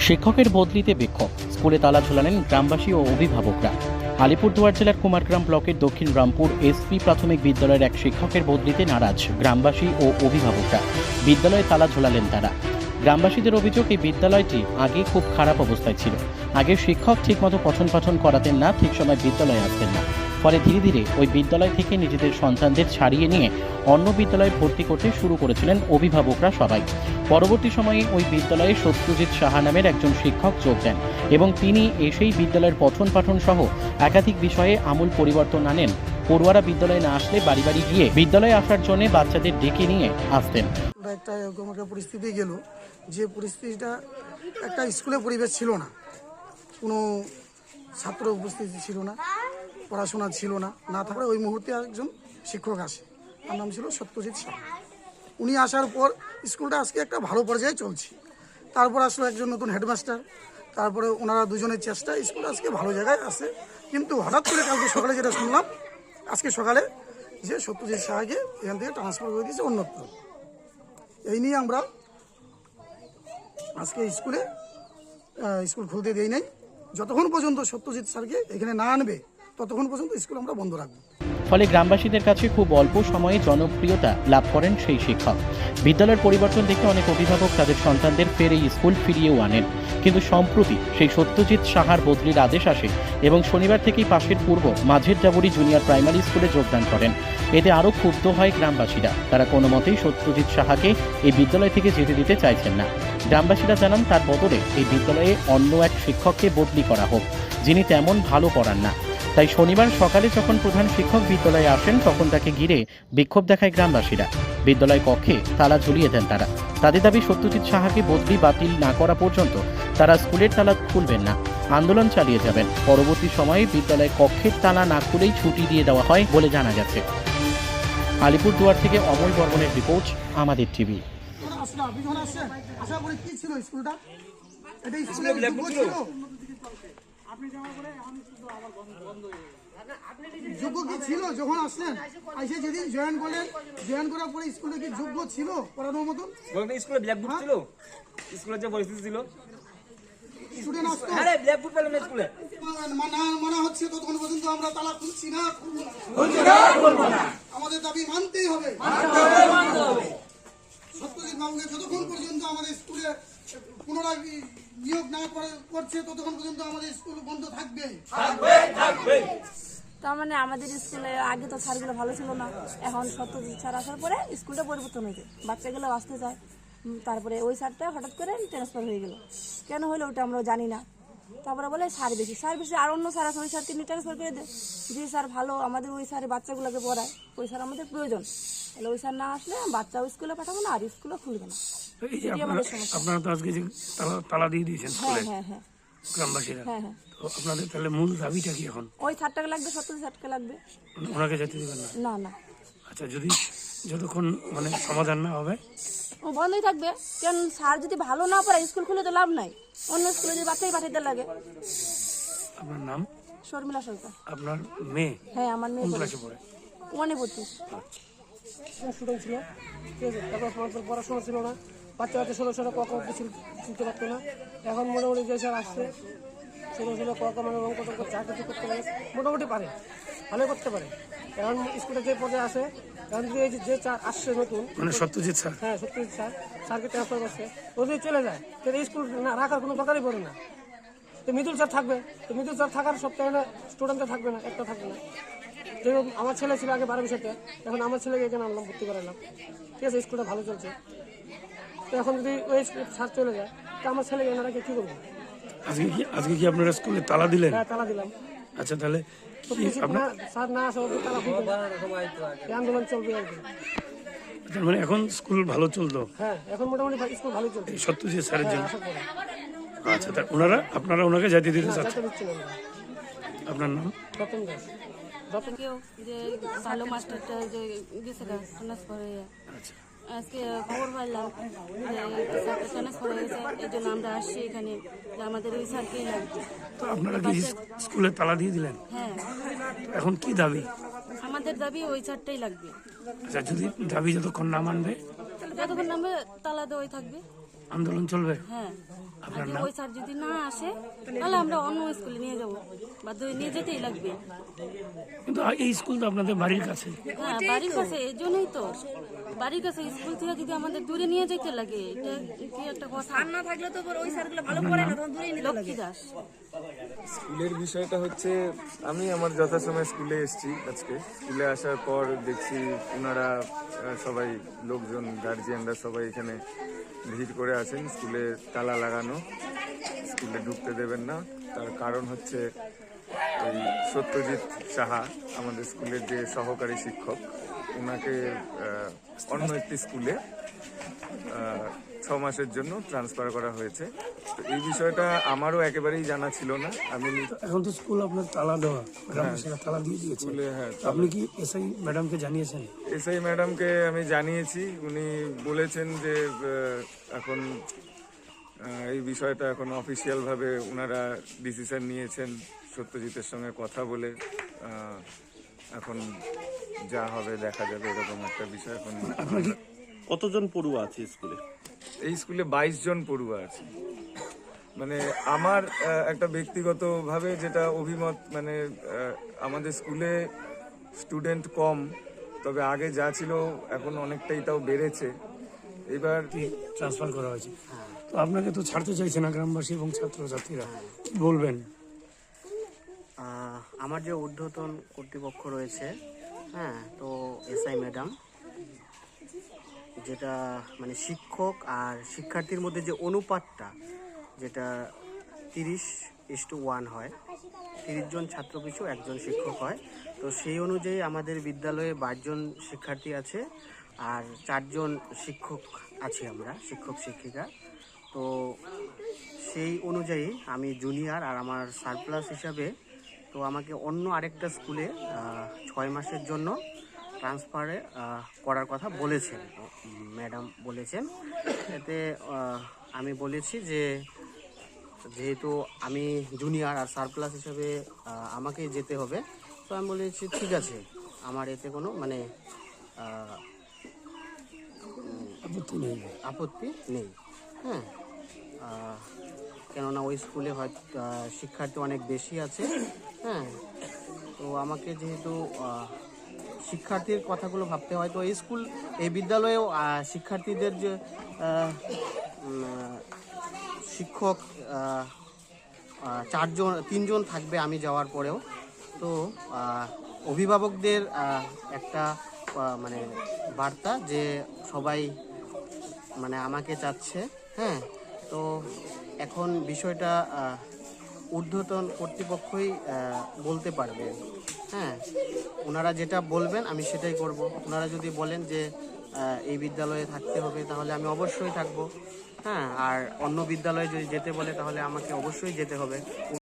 শিক্ষকের বদলিতে বিক্ষোভ। স্কুলে তালা ঝোলালেন গ্রামবাসী ও অভিভাবকরা। আলিপুরদুয়ার জেলার কুমারগ্রাম ব্লকের দক্ষিণ রামপুর এসপি প্রাথমিক বিদ্যালয়ের এক শিক্ষকের বদলিতে নারাজ গ্রামবাসী ও অভিভাবকরা। বিদ্যালয়ে তালা ঝোলালেন তারা। গ্রামবাসীদের অভিযোগ, এই বিদ্যালয়টি আগে খুব খারাপ অবস্থায় ছিল। আগে শিক্ষক ঠিকমতো পঠন পাঠন করাতেন না, ঠিক সময় বিদ্যালয়ে আসতেন না। ফলে ধীরে ধীরে ওই বিদ্যালয় থেকে নিজেদের সন্তানদের ছাড়িয়ে নিয়ে অন্য বিদ্যালয়ে ভর্তি করতে শুরু করেছিলেন অভিভাবকরা সবাই। পরবর্তী সময়ে ওই বিদ্যালয়ে সত্যজিৎ সাহা নামের একজন শিক্ষক যোগ দেন এবং তিনি এসেই বিদ্যালয়ের পঠন পাঠন সহ একাধিক বিষয়ে আমূল পরিবর্তন আনেন। পড়ুয়ারা বিদ্যালয়ে না আসলে বাড়ি বাড়ি গিয়ে বিদ্যালয়ে আসার জন্য বাচ্চাদের ডেকে নিয়ে আসতেন। একটা এরকম একটা পরিস্থিতি গেল যে পরিস্থিতিটা একটা স্কুলে পরিবেশ ছিল না। কোনো ছাত্র উপস্থিতি ছিল না। পড়াশোনা ছিল না। না থাকার ওই মুহূর্তে একজন শিক্ষক আসে। তার নাম ছিল সত্যজিৎ শাহ। উনি আসার পর স্কুলটা আজকে একটা ভালো পর্যায়ে চলছে। তারপর আসলো একজন নতুন হেডমাস্টার। তারপরে ওনারা দুজনের চেষ্টা, স্কুল আজকে ভালো জায়গায় আছে। কিন্তু হঠাৎ করে কালকে সকালে যেটা শুনলাম, আজকে সকালে যে সত্যজিৎ শাহকে এখান থেকে ট্রান্সফার করে দিয়েছে অন্যত্র। এই নিয়ে আমরা আজকে স্কুলে স্কুল খুলতে দেই নাই। যতক্ষণ পর্যন্ত সত্যজিৎ স্যারকে এখানে না আনবে ততক্ষণ পর্যন্ত স্কুল আমরা বন্ধ রাখব। ফলে গ্রামবাসীদের কাছে খুব অল্প সময়ে জনপ্রিয়তা লাভ করেন সেই শিক্ষক। বিদ্যালয়ের পরিবর্তন দেখে অনেক অভিভাবক তাদের সন্তানদের ফের এই স্কুল ফিরিয়েও আনেন। কিন্তু সম্প্রতি সেই সত্যজিৎ সাহার বদলির আদেশ আসে এবং শনিবার থেকেই পাশের পূর্ব মাঝের ডাবুরি জুনিয়র প্রাইমারি স্কুলে যোগদান করেন। এতে আরও ক্ষুব্ধ হয় গ্রামবাসীরা। তারা কোনো মতেই সত্যজিৎ সাহাকে এই বিদ্যালয় থেকে যেতে দিতে চাইছেন না। গ্রামবাসীরা জানান, তার বদলে এই বিদ্যালয়ে অন্য এক শিক্ষককে বদলি করা হোক, যিনি তেমন ভালো পড়ান না। তাই শনিবার সকালে যখন প্রধান শিক্ষক বিদ্যালয়ে আসেন তখন তাকে ঘিরে বিক্ষোভ দেখায় গ্রামবাসীরা। বিদ্যালয় কক্ষে তালা ঝুলিয়ে দেন তারা। তাদের দাবি সত্যজিৎ সাহাকে বদলি বাতিল না করা পর্যন্ত তারা স্কুলের তালা খুলবেন না। আন্দোলন চালিয়ে যাবেন। পরবর্তী সময়ে বিদ্যালয় কক্ষের তালা না খুলেই ছুটি দিয়ে দেওয়া হয় বলে জানা গেছে। আলিপুরদুয়ার থেকে অমল বর্মনের রিপোর্ট আমাদের টিভি। আসলে আপনি যখন আসছেন আসার পরে কি ছিল স্কুলটা? এটা স্কুলে যোগ্য ছিল? যোগ্য কি ছিল? যখন আসলেন এসে যেদিন জয়েন করলেন জয়েন করার পরে স্কুলে কি যোগ্য ছিল পড়ানোর মতন? স্কুলে ব্ল্যাকবোর্ড ছিল? স্কুলের যে পরিস্থিতি ছিল? স্টুডেন্ট আসতো আরে ব্ল্যাকবোর্ড পেলাম স্কুলে। মানা মানা হচ্ছে ততক্ষণ পর্যন্ত আমরা তালা খুলছি না খুলবো না। আমাদের দাবি মানতেই হবে। সত্যজিৎ বাবুকে যতক্ষণ পর্যন্ত আমাদের স্কুলে পুনরায় নিয়োগ না করছে ততক্ষণ পর্যন্ত আমাদের স্কুল বন্ধ থাকবে। তার মানে আমাদের স্কুলে আগে তো স্যারগুলো ভালো ছিল না। এখন সত্যজিৎ স্যার আসার পরে স্কুলটা পরিবর্তন হয়েছে। বাচ্চাগুলো আসতে চায়। তারপরে ওই স্যারটা হঠাৎ করে ট্রান্সফার হয়ে গেল। কেন হলো ওটা আমরা জানি না। তারপরে বলে স্যার বেশি। স্যার বেশি আর অন্য স্যার আছে ওই স্যারকে নিয়ে ট্রান্সফার করে দেয় যে স্যার ভালো আমাদের ওই স্যারের বাচ্চাগুলোকে পড়ায়। ওই স্যার আমাদের প্রয়োজন। তাহলে ওই স্যার না আসলে বাচ্চাও স্কুলে পাঠাবো না আর স্কুলও খুলবে না। আপনারা তো আজকে তালা দিয়ে দিয়েছেন হ্যাঁ হ্যাঁ হ্যাঁ। গ্রামবাসীরা। হ্যাঁ হ্যাঁ। তো আপনাদের তাহলে মূল দাবিটা কি এখন? ওই স্যারটাকে লাগবে সত্যজিৎ স্যারটাকে লাগবে। মানে ওনাকে যেতে দেবেন না? না না। আচ্ছা যদি যতক্ষণ মানে সমাধান না হবে ও বন্ধই থাকবে। কারণ স্যার যদি ভালো না পড়ায় স্কুল খুলে তো লাভ নাই। অন্য স্কুলে যদি বাচ্চাই পাঠাতে লাগে। আপনার নাম? শর্মিলা সরকার। আপনার মেয়ে? হ্যাঁ আমার মেয়ে কোন পড়ে। ক্লাসে পড়ে? ওয়ানে পড়তিস স্টুডেন্ট ছিল। ঠিক আছে তারপর পড়াশোনা- পড়াশোনা ছিল না। বাচ্চা বাচ্চা ষোলো ষোলো কক কিছু চিনতে পারতো না। এখন মোটামুটি যে স্যার আসছে ষোলো ষোলো কক মানে অঙ্ক টঙ্ক যা কিছু করতে পারে মোটামুটি পারে ভালো করতে পারে। এখন স্কুলে যে পর্যায়ে আসে যদি এই যে- চার আসছে নতুন মানে সত্যজিৎ স্যার? হ্যাঁ সত্যি স্যার। স্যারকে ট্রান্সফার করছে। ও যদি চলে যায়। তাহলে স্কুল না রাখার কোনো দরকারই পড়ে না। তো মৃদুল স্যার থাকবে। তো মৃদুল স্যার থাকার সপ্তাহে না স্টুডেন্টটা থাকবে না একটা থাকবে না। যেরকম আমার ছেলে ছিল আগে বারো বিষয়তে এখন আমার ছেলেকে এখানে আনলাম ভর্তি করালাম ঠিক আছে স্কুলটা ভালো চলছে। তো এখন যদি ওই স্যার চলে যায় তো আমার ছেলেকে এনারা কী করব? আজকে কি আজকে কি আপনারা স্কুলে তালা দিলেন? হ্যাঁ তালা দিলাম। আচ্ছা তাহলে স্যার না আসা আন্দোলন চলবে আর কি। তার মানে এখন স্কুল ভালো চলতো? হ্যাঁ এখন মোটামুটি স্কুল ভালোই চলছে। সত্যজিৎ স্যারের জন্য। আচ্ছা তা ওনারা আপনারা ওনাকে যেতে দিতে চাচ্ছেন? যাতে দিচ্ছি না আমরা আপনার নাম? রতন দাস। যে ভালো মাস্টারটা যে গেছে ট্রান্সফার আচ্ছা। আজকে খবর পাইলাম যে স্যারটা ট্রান্সফার হয়ে গেছে এই জন্য আমরা আসছি এখানে। যে আমাদের ওই স্যারকেই লাগবে তো আপনারা কি স্কুলে তালা দিয়ে দিলেন? হ্যাঁ। এখন কি দাবি? আমাদের দাবি ওই চারটাই লাগবে। আচ্ছা যদি দাবি যতক্ষণ না মানবে? যতক্ষণ নামে তালা দেওয়াই থাকবে। আন্দোলন চলবে? হ্যাঁ। আপনার নাম? ওই স্যার যদি না আসে তাহলে আমরা অন্য স্কুলে নিয়ে যাব। বাধ্য নিয়ে যেতেই লাগবে। কিন্তু এই স্কুল তো আপনাদের বাড়ির কাছে। হ্যাঁ বাড়ির কাছে এই জন্যই তো। বাড়ির কাছে স্কুল থেকে যদি আমাদের দূরে নিয়ে যেতে লাগে এটা কি একটা কথা? না থাকলে তো ওই স্যারগুলো ভালো পড়ে না তখন দূরে নিতে লক্ষ্মী দাস। স্কুলের বিষয়টা হচ্ছে আমি আমার যথাসময়ে স্কুলে এসেছি আজকে। স্কুলে আসার পর দেখছি ওনারা সবাই লোকজন গার্জিয়ানরা সবাই এখানে ভিড় করে আছেন। স্কুলে তালা লাগানো স্কুলে ঢুকতে দেবেন না। তার কারণ হচ্ছে ওই সত্যজিৎ সাহা আমাদের স্কুলের যে সহকারী শিক্ষক ওনাকে অন্য একটি স্কুলে ছ মাসের জন্য ট্রান্সফার করা হয়েছে। তো এই বিষয়টা আমারও একেবারেই জানা ছিল না। আমি এখন তো স্কুল আপনার তালা দেওয়া গ্রামবাসীরা তালা দিয়ে দিয়েছে। স্কুলে হ্যাঁ আপনি কি এসআই ম্যাডামকে জানিয়েছেন? এসআই ম্যাডামকে আমি জানিয়েছি। উনি বলেছেন যে এখন এই বিষয়টা এখন অফিসিয়ালভাবে ওনারা ডিসিশন নিয়েছেন সত্যজিতের সঙ্গে কথা বলে এখন যা হবে দেখা যাবে এরকম একটা বিষয় এখন কতজন পড়ুয়া আছে স্কুলে? এই স্কুলে বাইশ জন পড়ুয়া আছে। মানে আমার একটা ব্যক্তিগতভাবে যেটা অভিমত মানে আমাদের স্কুলে স্টুডেন্ট কম তবে আগে যা ছিল এখন অনেকটাই তাও বেড়েছে। এবার ট্রান্সফার করা হয়েছে। তো আপনাকে তো ছাড়তে চাইছে না গ্রামবাসী এবং ছাত্রছাত্রীরা। কি বলবেন? আমার যে ঊর্ধ্বতন কর্তৃপক্ষ রয়েছে হ্যাঁ তো এসআই ম্যাডাম, যেটা মানে শিক্ষক আর শিক্ষার্থীর মধ্যে যে অনুপাতটা, যেটা তিরিশ ইস টু ওয়ান হয়, তিরিশ জন ছাত্র পিছু একজন শিক্ষক হয়, তো সেই অনুযায়ী আমাদের বিদ্যালয়ে বাইশজন শিক্ষার্থী আছে আর চারজন শিক্ষক আছি আমরা, শিক্ষক, শিক্ষিকা। তো সেই অনুযায়ী আমি জুনিয়র আর আমার সারপ্লাস হিসাবে, তো আমাকে অন্য আরেকটা স্কুলে ছয় মাসের জন্য ট্রান্সফারে করার কথা বলেছেন। ম্যাডাম বলেছেন। এতে আমি বলেছি যে, যেহেতু আমি জুনিয়র আর সারপ্লাস হিসাবে আমাকে যেতে হবে, তো আমি বলেছি, ঠিক আছে। আমার এতে কোনো মানে আপত্তি নেই। আপত্তি নেই। হ্যাঁ। কেননা ওই স্কুলে হয়তো শিক্ষার্থী অনেক বেশি আছে। হ্যাঁ। তো আমাকে যেহেতু শিক্ষার্থীর কথাগুলো ভাবতে হয়, তো এই স্কুল, এই বিদ্যালয়েও শিক্ষার্থীদের যে শিক্ষক চারজন, তিনজন থাকবে আমি যাওয়ার পরেও, তো অভিভাবকদের একটা মানে বার্তা যে সবাই মানে আমাকে চাচ্ছে হ্যাঁ? তো এখন বিষয়টা ঊর্ধ্বতন কর্তৃপক্ষই বলতে পারবে হ্যাঁ? ওনারা যেটা বলবেন, আমি সেটাই করব। ওনারা যদি বলেন যে এই বিদ্যালয়ে থাকতে হবে, তাহলে আমি অবশ্যই থাকব হ্যাঁ? আর অন্য বিদ্যালয়ে যদি যেতে বলে, তাহলে আমাকে অবশ্যই যেতে হবে।